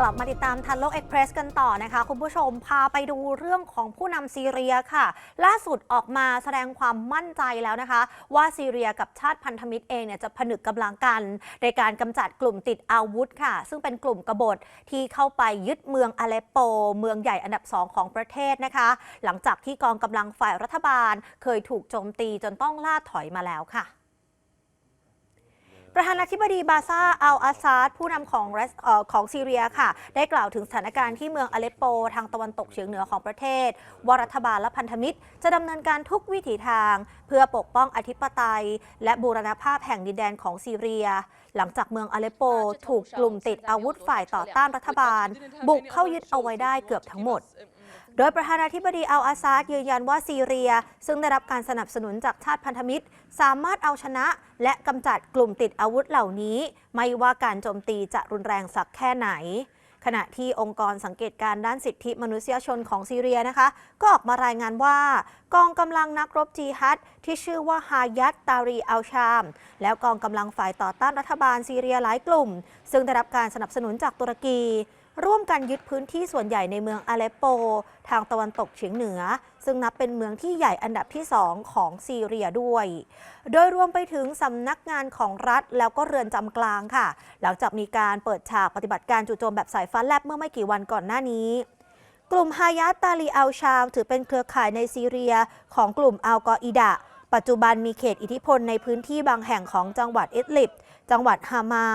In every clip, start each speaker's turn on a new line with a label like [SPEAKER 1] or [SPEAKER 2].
[SPEAKER 1] กลับมาติดตามทันโลกเอ็กเพรสกันต่อนะคะ คุณผู้ชมพาไปดูเรื่องของผู้นำซีเรียค่ะ ล่าสุดออกมาแสดงความมั่นใจแล้วนะคะ ว่าซีเรียกับชาติพันธมิตรเองเนี่ยจะผนึกกำลังกัน ในการกำจัดกลุ่มติดอาวุธค่ะ ซึ่งเป็นกลุ่มกบฏที่เข้าไปยึดเมืองอเลปโป เมืองใหญ่อันดับสองของประเทศนะคะ หลังจากที่กองกำลังฝ่ายรัฐบาล เคยถูกโจมตีจนต้องล่าถอยมาแล้วค่ะ ประธานาธิบดีบาซาอัลอาซาดผู้นำของรัสเอ่อของซีเรียค่ะ ได้กล่าวถึงสถานการณ์ที่เมืองอเลปโป ทางตะวันตกเฉียงเหนือของประเทศว่ารัฐบาลและพันธมิตร จะดำเนินการทุกวิถีทาง เพื่อปกป้องอธิปไตย และบูรณภาพแห่งดินแดนของซีเรีย หลังจากเมืองอเลปโปถูกกลุ่มติดอาวุธฝ่ายต่อต้านรัฐบาล บุกเข้ายึดเอาไว้ได้เกือบทั้งหมด โดยประธานาธิบดีอัลอาซาดยืนยันว่าซีเรีย ซึ่งได้รับการสนับสนุนจากชาติพันธมิตร สามารถเอาชนะ และกำจัดกลุ่มติดอาวุธเหล่านี้ ไม่ว่าการโจมตีจะรุนแรงสักแค่ไหนขณะที่องค์กรสังเกตการณ์ด้านสิทธิมนุษยชนของซีเรียนะคะ ก็ออกมารายงานว่า กองกำลังนักรบจีฮัดที่ชื่อว่าฮายัตตารีอัลชาม แล้วกองกำลังฝ่ายต่อต้านรัฐบาลซีเรียหลายกลุ่ม ซึ่งได้รับการสนับสนุนจากตุรกี ร่วมกันยึดพื้นที่ส่วนใหญ่ในเมืองอาเลปโป ทางตะวันตกเฉียงเหนือ ซึ่งนับเป็นเมืองที่ใหญ่อันดับที่ 2 ของซีเรียด้วย โดยรวมไปถึงสำนักงานของรัฐแล้วก็เรือนจำกลางค่ะ หลังจากมีการเปิดฉากปฏิบัติการจู่โจมแบบสายฟ้าแลบเมื่อไม่กี่วันก่อนหน้านี้กลุ่มฮายาตตาลีอัลชามถือเป็นเครือข่ายในซีเรียของกลุ่มอัลกออิดะ ปัจจุบันมีเขตอิทธิพลในพื้นที่บางแห่งของจังหวัดอิดลิบ จังหวัดฮามา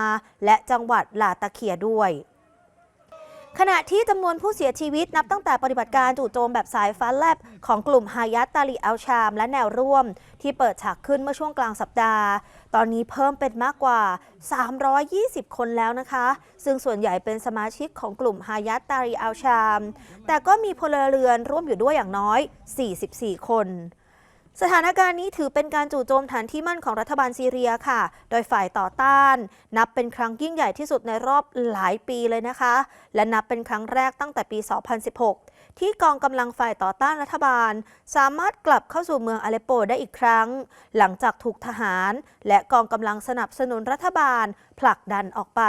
[SPEAKER 1] และจังหวัดลาตาเคียด้วย ขณะที่จำนวนผู้เสียชีวิตนับตั้งแต่ปฏิบัติการจู่โจมแบบสายฟ้าแลบของกลุ่มฮายัตตาลีอัลชาม และแนวร่วม ที่เปิดฉากขึ้นเมื่อช่วงกลางสัปดาห์ ตอนนี้เพิ่มเป็นมากกว่า 320 คนแล้วนะคะ ซึ่งส่วนใหญ่เป็นสมาชิกของกลุ่มฮายัตตาลีอัลชาม แต่ก็มีพลเรือนร่วมอยู่ด้วยอย่างน้อย 44 คน สถานการณ์นี้ถือเป็นการจู่โจมฐานที่มั่นของรัฐบาลซีเรียค่ะ โดยฝ่ายต่อต้าน นับเป็นครั้งยิ่งใหญ่ที่สุดในรอบหลายปีเลยนะคะ และนับเป็นครั้งแรกตั้งแต่ปี 2016 ที่กองกำลังฝ่ายต่อต้านรัฐบาล สามารถกลับเข้าสู่เมืองอเลปโปได้อีกครั้ง หลังจากถูกทหาร และกองกำลังสนับสนุนรัฐบาลผลักดันออกไป